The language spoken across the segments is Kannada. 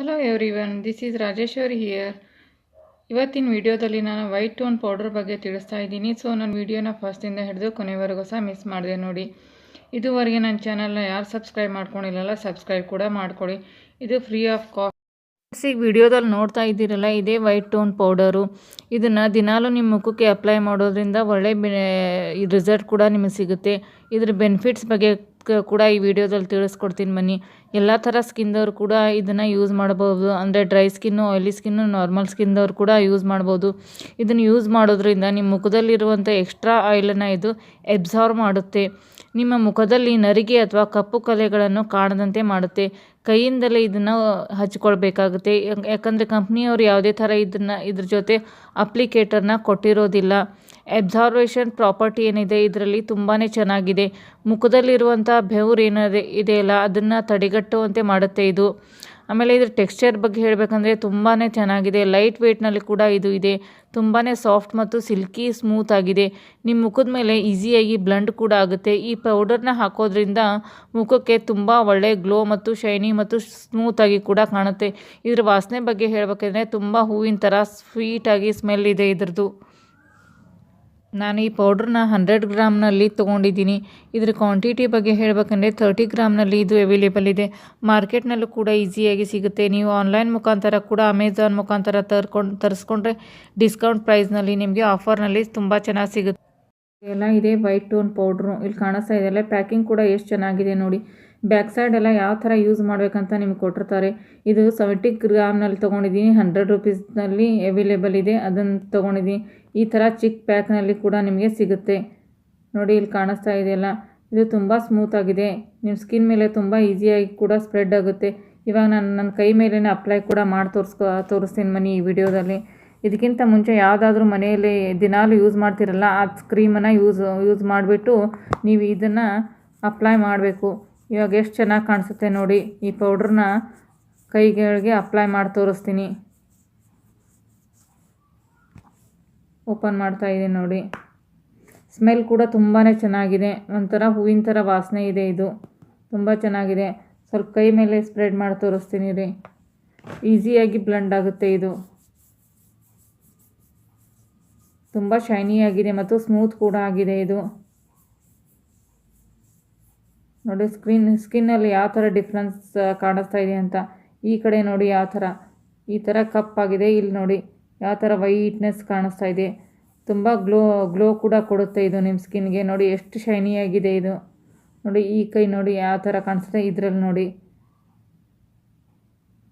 Hello everyone this is Rajeshwari here ಇವತ್ತಿನ ವಿಡಿಯೋದಲ್ಲಿ ನಾನು ವೈಟ್ ಟೋನ್ ಪೌಡರ್ ಬಗ್ಗೆ ತಿಳಿಸ್ತಾ ಇದ್ದೀನಿ. ಸೊ ನನ್ನ ವಿಡಿಯೋನ ಫಸ್ಟಿಂದ ಹಿಡಿದು ಕೊನೆವರೆಗೂ ಸಹ ಮಿಸ್ ಮಾಡಿದೆ ನೋಡಿ. ಇದುವರೆಗೆ ನನ್ನ ಚಾನಲ್ನ ಯಾರು ಸಬ್ಸ್ಕ್ರೈಬ್ ಮಾಡ್ಕೊಂಡಿಲ್ಲಲ್ಲ ಸಬ್ಸ್ಕ್ರೈಬ್ ಕೂಡ ಮಾಡ್ಕೊಳ್ಳಿ ಇದು ಫ್ರೀ ಆಫ್ ಕಾಸ್ಟ್ ಈಗ ವಿಡಿಯೋದಲ್ಲಿ ನೋಡ್ತಾ ಇದ್ದೀರಲ್ಲ, ಇದೇ ವೈಟ್ ಟೋನ್ ಪೌಡರು ಇದನ್ನು ದಿನಾಲೂ ನಿಮ್ಮ ಮುಖಕ್ಕೆ ಅಪ್ಲೈ ಮಾಡೋದ್ರಿಂದ ಒಳ್ಳೆ ರಿಸಲ್ಟ್ ಕೂಡ ನಿಮಗೆ ಸಿಗುತ್ತೆ. ಇದ್ರ ಬೆನಿಫಿಟ್ಸ್ ಬಗ್ಗೆ ಕೂಡ ಈ ವಿಡಿಯೋದಲ್ಲಿ ತಿಳಿಸ್ಕೊಡ್ತೀನಿ ಬನ್ನಿ. ಎಲ್ಲ ಥರ ಸ್ಕಿನ್ದವ್ರು ಕೂಡ ಇದನ್ನು ಯೂಸ್ ಮಾಡ್ಬೋದು. ಅಂದರೆ dry skin oily skin normal ಸ್ಕಿನ್ದವ್ರು ಕೂಡ ಯೂಸ್ ಮಾಡ್ಬೋದು. ಇದನ್ನು ಯೂಸ್ ಮಾಡೋದ್ರಿಂದ ನಿಮ್ಮ ಮುಖದಲ್ಲಿರುವಂಥ ಎಕ್ಸ್ಟ್ರಾ ಆಯಿಲನ್ನು ಇದು ಎಬ್ಸಾರ್ವ್ ಮಾಡುತ್ತೆ. ನಿಮ್ಮ ಮುಖದಲ್ಲಿ ನರಿಗೆ ಅಥವಾ ಕಪ್ಪು ಕಲೆಗಳನ್ನು ಕಾಣದಂತೆ ಮಾಡುತ್ತೆ. ಕೈಯಿಂದಲೇ ಇದನ್ನು ಹಚ್ಕೊಳ್ಬೇಕಾಗುತ್ತೆ. ಯಾಕಂದ್ರೆ ಕಂಪ್ನಿಯವರು ಯಾವುದೇ ಥರ ಇದನ್ನು, ಇದ್ರ ಜೊತೆ ಅಪ್ಲಿಕೇಟರ್ನ ಕೊಟ್ಟಿರೋದಿಲ್ಲ. ಎಬ್ಸಾರ್ವೇಷನ್ ಪ್ರಾಪರ್ಟಿ ಏನಿದೆ, ಇದರಲ್ಲಿ ತುಂಬಾ ಚೆನ್ನಾಗಿದೆ. ಮುಖದಲ್ಲಿರುವಂಥ ಬೆವ್ರು ಏನಿದೆ, ಇದೆಯಲ್ಲ, ಅದನ್ನು ತಡೆಗಟ್ಟುವಂತೆ ಮಾಡುತ್ತೆ ಇದು. ಆಮೇಲೆ ಇದ್ರ ಟೆಕ್ಸ್ಚರ್ ಬಗ್ಗೆ ಹೇಳಬೇಕಂದ್ರೆ ತುಂಬಾ ಚೆನ್ನಾಗಿದೆ. ಲೈಟ್ ವೆಯ್ಟ್ನಲ್ಲಿ ಕೂಡ ಇದು ಇದೆ. ತುಂಬಾ ಸಾಫ್ಟ್ ಮತ್ತು ಸಿಲ್ಕಿ ಸ್ಮೂತ್ ಆಗಿದೆ. ನಿಮ್ಮ ಮುಖದ ಮೇಲೆ ಈಸಿಯಾಗಿ ಬ್ಲಂಡ್ ಕೂಡ ಆಗುತ್ತೆ. ಈ ಪೌಡರ್ನ ಹಾಕೋದ್ರಿಂದ ಮುಖಕ್ಕೆ ತುಂಬ ಒಳ್ಳೆ ಗ್ಲೋ ಮತ್ತು ಶೈನಿ ಮತ್ತು ಸ್ಮೂತಾಗಿ ಕೂಡ ಕಾಣುತ್ತೆ. ಇದ್ರ ವಾಸನೆ ಬಗ್ಗೆ ಹೇಳಬೇಕಂದ್ರೆ ತುಂಬ ಹೂವಿನ ಥರ ಸ್ವೀಟಾಗಿ ಸ್ಮೆಲ್ ಇದೆ ಇದ್ರದ್ದು. ನಾನು ಈ ಪೌಡ್ರನ್ನ ಹಂಡ್ರೆಡ್ ಗ್ರಾಮ್ನಲ್ಲಿ ತೊಗೊಂಡಿದ್ದೀನಿ. ಇದ್ರ ಕ್ವಾಂಟಿಟಿ ಬಗ್ಗೆ ಹೇಳಬೇಕಂದ್ರೆ ತರ್ಟಿ ಗ್ರಾಮ್ನಲ್ಲಿ ಇದು ಅವೈಲೇಬಲ್ ಇದೆ. ಮಾರ್ಕೆಟ್ನಲ್ಲೂ ಕೂಡ ಈಸಿಯಾಗಿ ಸಿಗುತ್ತೆ. ನೀವು ಆನ್ಲೈನ್ ಮುಖಾಂತರ ಕೂಡ ಅಮೆಝಾನ್ ಮುಖಾಂತರ ತರ್ಕೊಂಡು, ತರಿಸ್ಕೊಂಡ್ರೆ ಡಿಸ್ಕೌಂಟ್ ಪ್ರೈಸ್ನಲ್ಲಿ ನಿಮಗೆ ಆಫರ್ನಲ್ಲಿ ತುಂಬ ಚೆನ್ನಾಗಿ ಸಿಗುತ್ತೆ. ಎಲ್ಲ ಇದೆ ವೈಟ್ ಟೋನ್ ಪೌಡ್ರು ಇಲ್ಲಿ ಕಾಣಿಸ್ತಾ ಇದೆಯಲ್ಲ ಪ್ಯಾಕಿಂಗ್ ಕೂಡ ಎಷ್ಟು ಚೆನ್ನಾಗಿದೆ ನೋಡಿ. ಬ್ಯಾಕ್ ಸೈಡ್ ಎಲ್ಲ ಯಾವ ಥರ ಯೂಸ್ ಮಾಡಬೇಕಂತ ನಿಮ್ಗೆ ಕೊಟ್ಟಿರ್ತಾರೆ. ಇದು ಸೆವೆಂಟಿ ಗ್ರಾಮ್ನಲ್ಲಿ ತೊಗೊಂಡಿದ್ದೀನಿ ಹಂಡ್ರೆಡ್ ರುಪೀಸ್ನಲ್ಲಿ ಅವೈಲೇಬಲ್ ಇದೆ, ಅದನ್ನು ತೊಗೊಂಡಿದ್ದೀನಿ. ಈ ಥರ ಚಿಕ್ಕ ಪ್ಯಾಕ್ನಲ್ಲಿ ಕೂಡ ನಿಮಗೆ ಸಿಗುತ್ತೆ. ನೋಡಿ, ಇಲ್ಲಿ ಕಾಣಿಸ್ತಾ ಇದೆಯಲ್ಲ? ಇದು ತುಂಬ ಸ್ಮೂತಾಗಿದೆ ನಿಮ್ಮ ಸ್ಕಿನ್ ಮೇಲೆ ತುಂಬ ಈಸಿಯಾಗಿ ಕೂಡ ಸ್ಪ್ರೆಡ್ ಆಗುತ್ತೆ. ಇವಾಗ ನಾನು ನನ್ನ ಕೈ ಮೇಲೇ ಅಪ್ಲೈ ಕೂಡ ಮಾಡಿ ತೋರಿಸ್ಕೊ, ತೋರಿಸ್ತೀನಿ ಮನಿ ಈ ವಿಡಿಯೋದಲ್ಲಿ. ಇದಕ್ಕಿಂತ ಮುಂಚೆ ಯಾವುದಾದ್ರೂ ಮನೆಯಲ್ಲಿ ದಿನಾಲು ಯೂಸ್ ಮಾಡ್ತಿರಲ್ಲ ಆ ಸ್ಕ್ರೀಮನ್ನು ಯೂಸ್ ಯೂಸ್ ಮಾಡಿಬಿಟ್ಟು ನೀವು ಇದನ್ನು ಅಪ್ಲೈ ಮಾಡಬೇಕು. ಇವಾಗ ಎಷ್ಟು ಚೆನ್ನಾಗಿ ಕಾಣಿಸುತ್ತೆ ನೋಡಿ, ಈ ಪೌಡ್ರನ್ನ ಕೈಗಳಿಗೆ ಅಪ್ಲೈ ಮಾಡಿ ತೋರಿಸ್ತೀನಿ. ಓಪನ್ ಮಾಡ್ತಾ ಇದ್ದೀನಿ ನೋಡಿ. ಸ್ಮೆಲ್ ಕೂಡ ತುಂಬಾ ಚೆನ್ನಾಗಿದೆ. ಒಂಥರ ಹೂವಿನ ಥರ ವಾಸನೆ ಇದೆ ಇದು. ತುಂಬ ಚೆನ್ನಾಗಿದೆ. ಸ್ವಲ್ಪ ಕೈ ಮೇಲೆ ಸ್ಪ್ರೆಡ್ ಮಾಡಿ ತೋರಿಸ್ತೀನಿ ರೀ. ಈಸಿಯಾಗಿ ಬ್ಲೆಂಡ್ ಆಗುತ್ತೆ ಇದು. ತುಂಬ ಆಗಿದೆ ಮತ್ತು ಸ್ಮೂತ್ ಕೂಡ ಆಗಿದೆ ಇದು. ನೋಡಿ ಸ್ಕ್ರೀನ್, ಸ್ಕಿನ್ನಲ್ಲಿ ಯಾವ ಥರ ಡಿಫ್ರೆನ್ಸ್ ಕಾಣಿಸ್ತಾ ಇದೆ ಅಂತ. ಈ ಕಡೆ ನೋಡಿ ಯಾವ ಥರ. ಈ ಥರ ಕಪ್ಪಾಗಿದೆ ಇಲ್ಲಿ ನೋಡಿ ಯಾವ ಥರ ವೈಟ್ನೆಸ್ ಕಾಣಿಸ್ತಾ ಇದೆ. ತುಂಬ ಗ್ಲೋ ಗ್ಲೋ ಕೂಡ ಕೊಡುತ್ತೆ ಇದು ನಿಮ್ಮ ಸ್ಕಿನ್ಗೆ ನೋಡಿ ಎಷ್ಟು ಶೈನಿಯಾಗಿದೆ ಇದು. ನೋಡಿ ಈ ಕೈ ನೋಡಿ ಯಾವ ಥರ ಕಾಣಿಸುತ್ತೆ ಇದರಲ್ಲಿ ನೋಡಿ.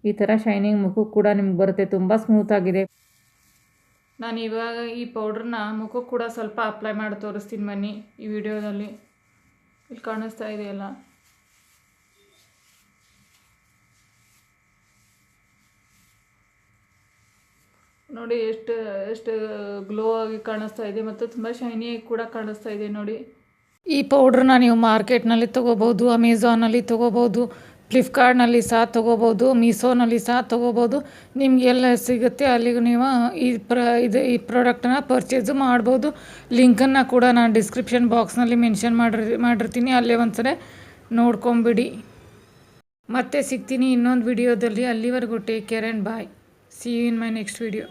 ಈ ಥರ ಶೈನಿಂಗ್ ಮುಖಕ್ಕೆ ಕೂಡ ನಿಮ್ಗೆ ಬರುತ್ತೆ. ತುಂಬ ಸ್ಮೂತ್ ಆಗಿದೆ. ನಾನು ಇವಾಗ ಈ ಪೌಡ್ರನ್ನ ಮುಖಕ್ಕೆ ಕೂಡ ಸ್ವಲ್ಪ ಅಪ್ಲೈ ಮಾಡಿ ತೋರಿಸ್ತೀನಿ ಬನ್ನಿ ಈ ವಿಡಿಯೋದಲ್ಲಿ ಇಲ್ಲಿ ಕಾಣಿಸ್ತಾ ಇದೆಯಲ್ಲ ನೋಡಿ ಎಷ್ಟು ಎಷ್ಟು ಗ್ಲೋ ಆಗಿ ಕಾಣಿಸ್ತಾ ಇದೆ ಮತ್ತು ತುಂಬ ಶೈನಿಯಾಗಿ ಕೂಡ ಕಾಣಿಸ್ತಾ ಇದೆ ನೋಡಿ. ಈ ಪೌಡ್ರನ್ನ ನೀವು ಮಾರ್ಕೆಟ್ನಲ್ಲಿ ತೊಗೋಬೋದು ಅಮೆಝಾನಲ್ಲಿ ತೊಗೋಬೋದು ಫ್ಲಿಪ್ಕಾರ್ಟ್ನಲ್ಲಿ ಸಹ ತೊಗೋಬೋದು ಮೀಸೋನಲ್ಲಿ ಸಹ ತೊಗೋಬೋದು ನಿಮ್ಗೆ ಎಲ್ಲ ಸಿಗುತ್ತೆ, ಅಲ್ಲಿಗೆ ನೀವು ಈ ಪ್ರ, ಇದು ಈ ಪ್ರಾಡಕ್ಟನ್ನ ಪರ್ಚೇಸು ಮಾಡ್ಬೋದು. ಲಿಂಕನ್ನು ಕೂಡ ನಾನು ಡಿಸ್ಕ್ರಿಪ್ಷನ್ ಬಾಕ್ಸ್ನಲ್ಲಿ ಮೆನ್ಷನ್ ಮಾಡಿರ್, ಮಾಡಿರ್ತೀನಿ, ಅಲ್ಲೇ ಒಂದ್ಸಲ ನೋಡ್ಕೊಂಬಿಡಿ. ಮತ್ತೆ ಸಿಗ್ತೀನಿ ಇನ್ನೊಂದು ವಿಡಿಯೋದಲ್ಲಿ ಅಲ್ಲಿವರೆಗೂ take care and bye see you in my next video